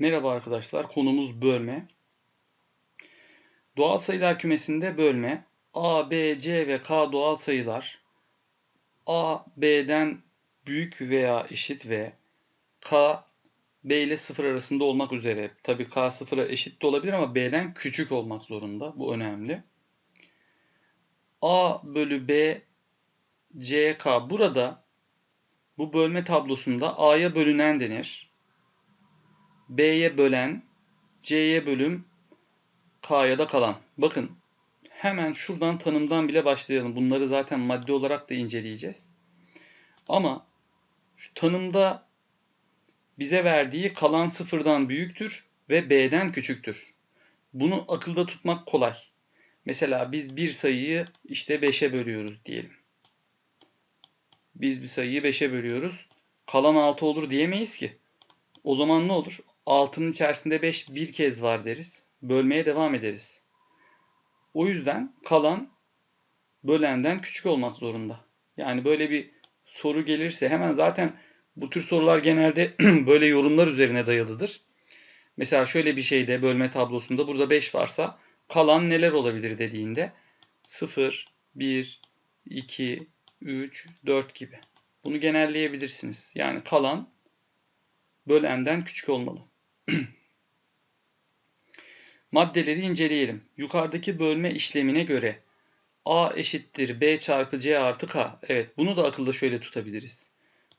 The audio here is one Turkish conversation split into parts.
Merhaba arkadaşlar, konumuz bölme. Doğal sayılar kümesinde bölme. A, B, C ve K doğal sayılar A, B'den büyük veya eşit ve K, B ile 0 arasında olmak üzere. Tabi K 0'a eşit de olabilir ama B'den küçük olmak zorunda. Bu önemli. A bölü B, C, K. Burada bu bölme tablosunda A'ya bölünen denir. B'ye bölen, C'ye bölüm, K'ya da kalan. Bakın hemen şuradan tanımdan bile başlayalım. Bunları zaten madde olarak da inceleyeceğiz. Ama şu tanımda bize verdiği kalan sıfırdan büyüktür ve B'den küçüktür. Bunu akılda tutmak kolay. Mesela biz bir sayıyı işte 5'e bölüyoruz diyelim. Biz bir sayıyı 5'e bölüyoruz. Kalan 6 olur diyemeyiz ki. O zaman ne olur? 6'nın içerisinde 5 bir kez var deriz. Bölmeye devam ederiz. O yüzden kalan bölenden küçük olmak zorunda. Yani böyle bir soru gelirse hemen zaten bu tür sorular genelde böyle yorumlar üzerine dayalıdır. Mesela şöyle bir şeyde bölme tablosunda burada 5 varsa kalan neler olabilir dediğinde 0, 1, 2, 3, 4 gibi. Bunu genelleyebilirsiniz. Yani kalan bölenden küçük olmalı. Maddeleri inceleyelim. Yukarıdaki bölme işlemine göre A eşittir B çarpı C artı K. Evet bunu da akılda şöyle tutabiliriz.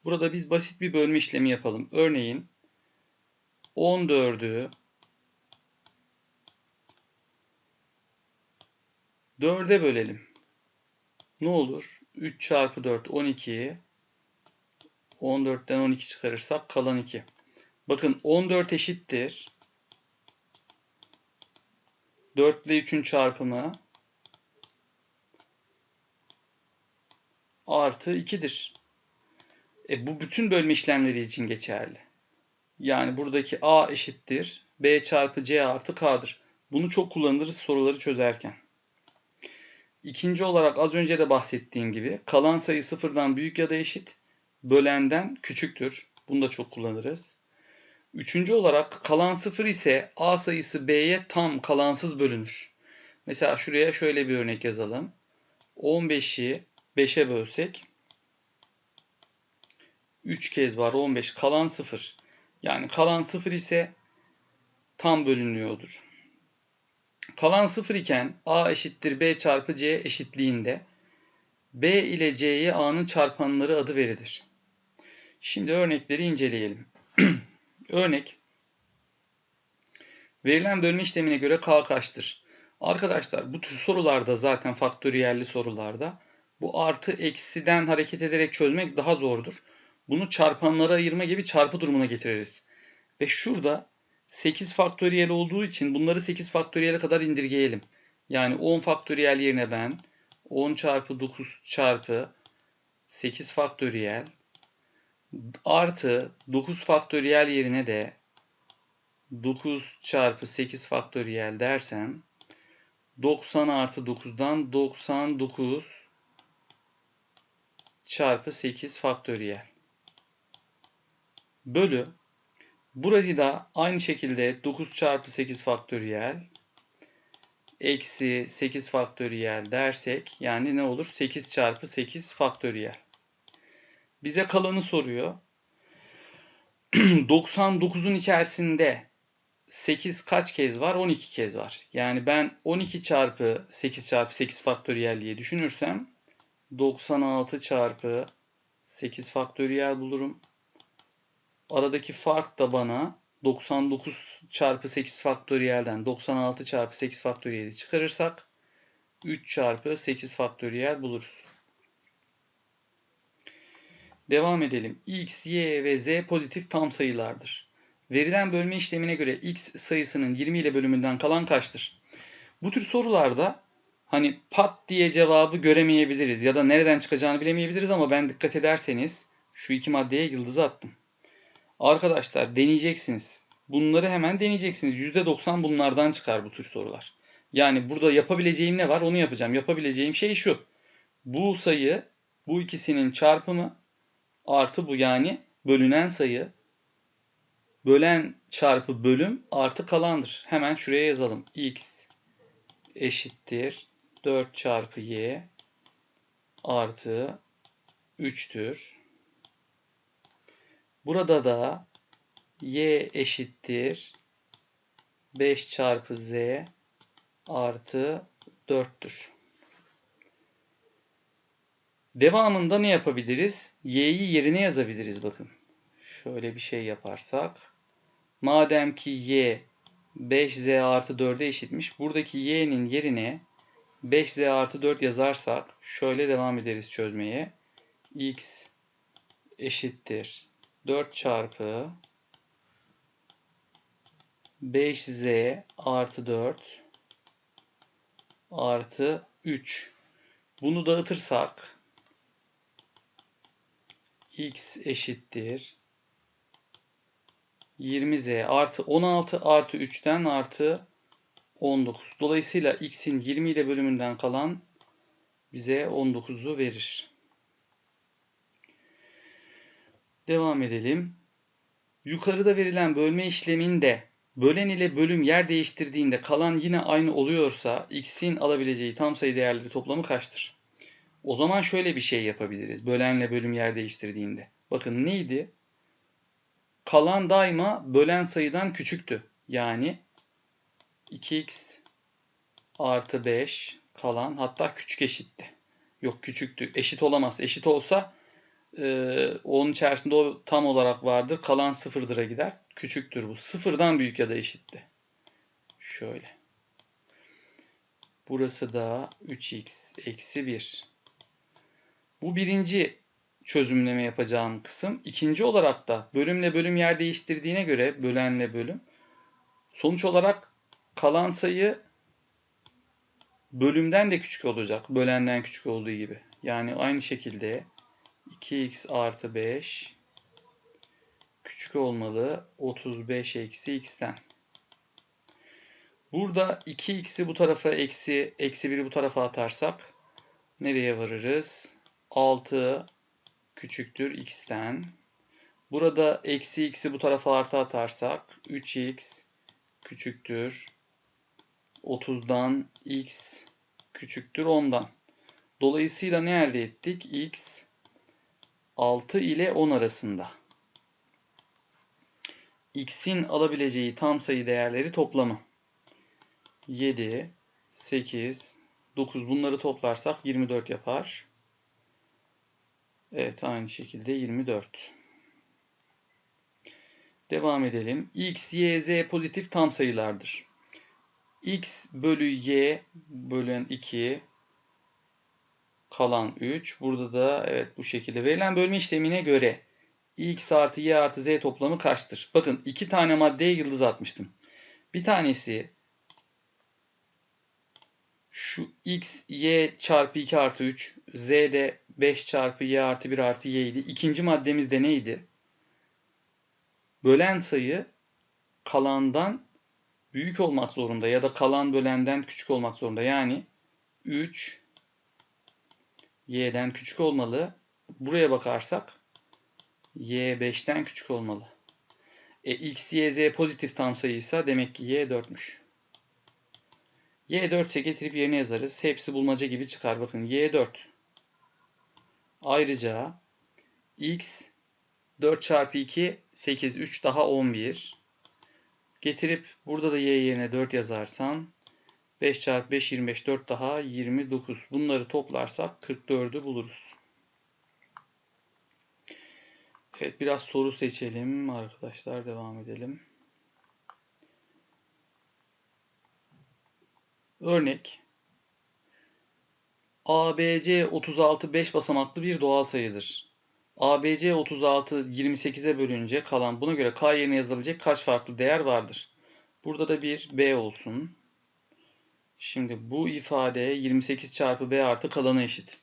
Burada biz basit bir bölme işlemi yapalım. Örneğin 14'ü 4'e bölelim. Ne olur? 3 çarpı 4 12'yi 14'ten 12 çıkarırsak kalan 2. Bakın 14 eşittir. 4 ile 3'ün çarpımı artı 2'dir. E, bu bütün bölme işlemleri için geçerli. Yani buradaki A eşittir. B çarpı C artı K'dır. Bunu çok kullanırız soruları çözerken. İkinci olarak az önce de bahsettiğim gibi kalan sayı sıfırdan büyük ya da eşit, bölenden küçüktür. Bunu da çok kullanırız. Üçüncü olarak kalan sıfır ise A sayısı B'ye tam kalansız bölünür. Mesela şuraya şöyle bir örnek yazalım. 15'i 5'e bölsek 3 kez var 15 kalan 0. Yani kalan 0 ise tam bölünüyordur. Kalan 0 iken A eşittir B çarpı C eşitliğinde B ile C'ye A'nın çarpanları adı verilir. Şimdi örnekleri inceleyelim. Örnek. Verilen bölme işlemine göre K kaçtır? Arkadaşlar bu tür sorularda zaten faktöriyelli sorularda bu artı eksiden hareket ederek çözmek daha zordur. Bunu çarpanlara ayırma gibi çarpı durumuna getiririz. Ve şurada 8 faktöriyel olduğu için bunları 8 faktöriyele kadar indirgeyelim. Yani 10 faktöriyel yerine ben 10 çarpı 9 çarpı 8 faktöriyel artı 9 faktöriyel yerine de 9 çarpı 8 faktöriyel dersem 90 artı 9'dan 99 çarpı 8 faktöriyel. Bölü. Burayı da aynı şekilde 9 çarpı 8 faktöriyel eksi 8 faktöriyel dersek yani ne olur? 8 çarpı 8 faktöriyel bize kalanı soruyor. 99'un içerisinde 8 kaç kez var? 12 kez var. Yani ben 12 çarpı 8 çarpı 8 faktöriyel diye düşünürsem 96 çarpı 8 faktöriyel bulurum. Aradaki fark da bana 99 çarpı 8 faktöriyelden 96 çarpı 8 faktöriyeli çıkarırsak 3 çarpı 8 faktöriyel buluruz. Devam edelim. x, y ve z pozitif tam sayılardır. Verilen bölme işlemine göre x sayısının 20 ile bölümünden kalan kaçtır? Bu tür sorularda hani pat diye cevabı göremeyebiliriz ya da nereden çıkacağını bilemeyebiliriz ama ben dikkat ederseniz şu iki maddeye yıldız attım. Arkadaşlar deneyeceksiniz. Bunları hemen deneyeceksiniz. %90 bunlardan çıkar bu tür sorular. Yani burada yapabileceğim ne var onu yapacağım. Yapabileceğim şey şu. Bu sayı bu ikisinin çarpımı artı bu yani bölünen sayı bölen çarpı bölüm artı kalandır. Hemen şuraya yazalım. x eşittir 4 çarpı y artı 3'tür. Burada da y eşittir 5 çarpı z artı 4'tür. Devamında ne yapabiliriz? Y'yi yerine yazabiliriz bakın. Şöyle bir şey yaparsak. Madem ki y 5z artı 4'e eşitmiş. Buradaki y'nin yerine 5z artı 4 yazarsak şöyle devam ederiz çözmeye. x eşittir 4 çarpı 5z artı 4 artı 3. Bunu dağıtırsak x eşittir 20z artı 16 artı 3'ten artı 19. Dolayısıyla x'in 20 ile bölümünden kalan bize 19'u verir. Devam edelim. Yukarıda verilen bölme işleminde bölen ile bölüm yer değiştirdiğinde kalan yine aynı oluyorsa x'in alabileceği tam sayı değerleri toplamı kaçtır? O zaman şöyle bir şey yapabiliriz. Bölenle bölüm yer değiştirdiğinde. Bakın neydi? Kalan daima bölen sayıdan küçüktü. Yani 2x artı 5 kalan hatta küçük eşitti. Yok küçüktü. Eşit olamaz. Eşit olsa e, onun içerisinde o tam olarak vardır. Kalan sıfırdıra gider. Küçüktür bu. Sıfırdan büyük ya da eşitti. Şöyle. Burası da 3x eksi 1. Bu birinci çözümleme yapacağım kısım. İkinci olarak da bölümle bölüm yer değiştirdiğine göre bölenle bölüm sonuç olarak kalan sayı bölümden de küçük olacak. Bölenden küçük olduğu gibi. Yani aynı şekilde 2x artı 5 küçük olmalı 35 eksi x'ten. Burada 2x'i bu tarafa eksi, eksi 1'i bu tarafa atarsak nereye varırız? 6 küçüktür x'ten. Burada eksi x'i bu tarafa artı atarsak 3x küçüktür 30'dan x küçüktür 10'dan. Dolayısıyla ne elde ettik? x 6 ile 10 arasında. x'in alabileceği tam sayı değerleri toplamı. 7, 8, 9 bunları toplarsak 24 yapar. Evet aynı şekilde 24. Devam edelim. x, y, z pozitif tam sayılardır. x bölü y bölün 2 kalan 3. Burada da evet bu şekilde verilen bölme işlemine göre x artı y artı z toplamı kaçtır? Bakın iki tane maddeye yıldız atmıştım. Bir tanesi şu x, y çarpı 2 artı 3, z de 5 çarpı y artı 1 artı y idi. İkinci maddemiz de neydi? Bölen sayı kalandan büyük olmak zorunda ya da kalan bölenden küçük olmak zorunda. Yani 3 y'den küçük olmalı. Buraya bakarsak y 5'ten küçük olmalı. E, x, y, z pozitif tam sayıysa demek ki y 4'müş. Y 4 ise getirip yerine yazarız. Hepsi bulmaca gibi çıkar. Bakın y 4. Ayrıca x 4 çarpı 2 8 3 daha 11. Getirip burada da y yerine 4 yazarsam 5 çarpı 5 25 4 daha 29. Bunları toplarsak 44'ü buluruz. Evet biraz soru seçelim arkadaşlar devam edelim. Örnek ABC 36 5 basamaklı bir doğal sayıdır. ABC 36 28'e bölünce kalan buna göre K yerine yazılabilecek kaç farklı değer vardır? Burada da bir B olsun. Şimdi bu ifade 28 çarpı B artı kalana eşit.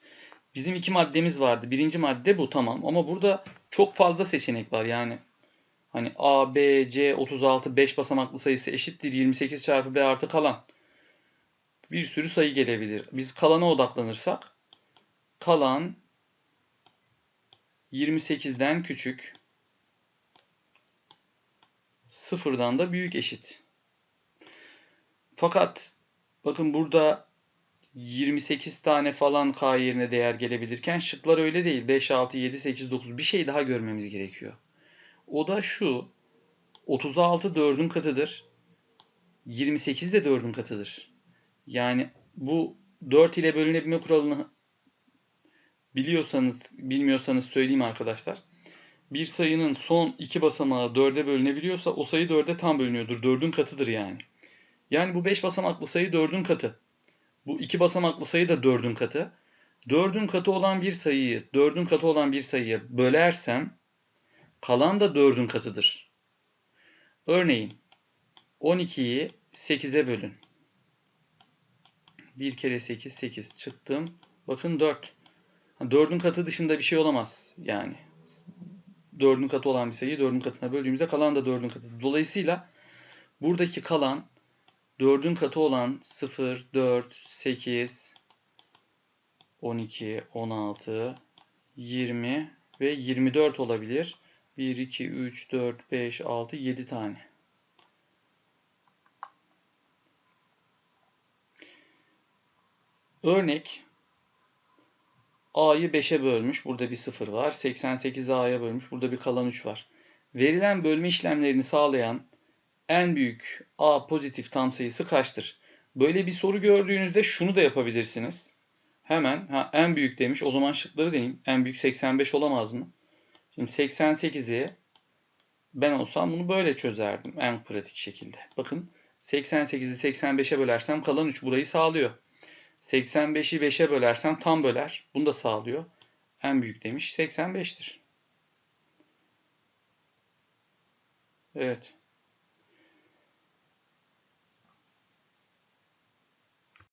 Bizim iki maddemiz vardı. Birinci madde bu tamam. Ama burada çok fazla seçenek var. Yani hani A, B, C 36 5 basamaklı sayısı eşittir 28 çarpı B artı kalan. Bir sürü sayı gelebilir. Biz kalana odaklanırsak kalan 28'den küçük sıfırdan da büyük eşit. Fakat bakın burada 28 tane falan k yerine değer gelebilirken şıklar öyle değil. 5, 6, 7, 8, 9 bir şey daha görmemiz gerekiyor. O da şu. 36 4'ün katıdır. 28 de 4'ün katıdır. Yani bu 4 ile bölünebilme kuralını biliyorsanız, bilmiyorsanız söyleyeyim arkadaşlar. Bir sayının son iki basamağı 4'e bölünebiliyorsa o sayı 4'e tam bölünüyordur. 4'ün katıdır yani. Yani bu 5 basamaklı sayı 4'ün katı. Bu iki basamaklı sayı da 4'ün katı. 4'ün katı olan bir sayıyı 4'ün katı olan bir sayıya bölersem kalan da 4'ün katıdır. Örneğin 12'yi 8'e bölün. 1 kere 8 8 çıktım. Bakın 4. 4'ün katı dışında bir şey olamaz yani. 4'ün katı olan bir sayıyı 4'ün katına böldüğümüzde kalan da 4'ün katı. Dolayısıyla buradaki kalan 4'ün katı olan 0, 4, 8, 12, 16, 20 ve 24 olabilir. 1, 2, 3, 4, 5, 6, 7 tane. Örnek A'yı 5'e bölmüş. Burada bir 0 var. 88'i A'ya bölmüş. Burada bir kalan 3 var. Verilen bölme işlemlerini sağlayan en büyük A pozitif tam sayısı kaçtır? Böyle bir soru gördüğünüzde şunu da yapabilirsiniz. Hemen ha, en büyük demiş. O zaman şıkları deneyim. En büyük 85 olamaz mı? Şimdi 88'i ben olsam bunu böyle çözerdim en pratik şekilde. Bakın 88'i 85'e bölersem kalan 3 burayı sağlıyor. 85'i 5'e bölersem tam böler. Bunu da sağlıyor. En büyük demiş 85'tir. Evet.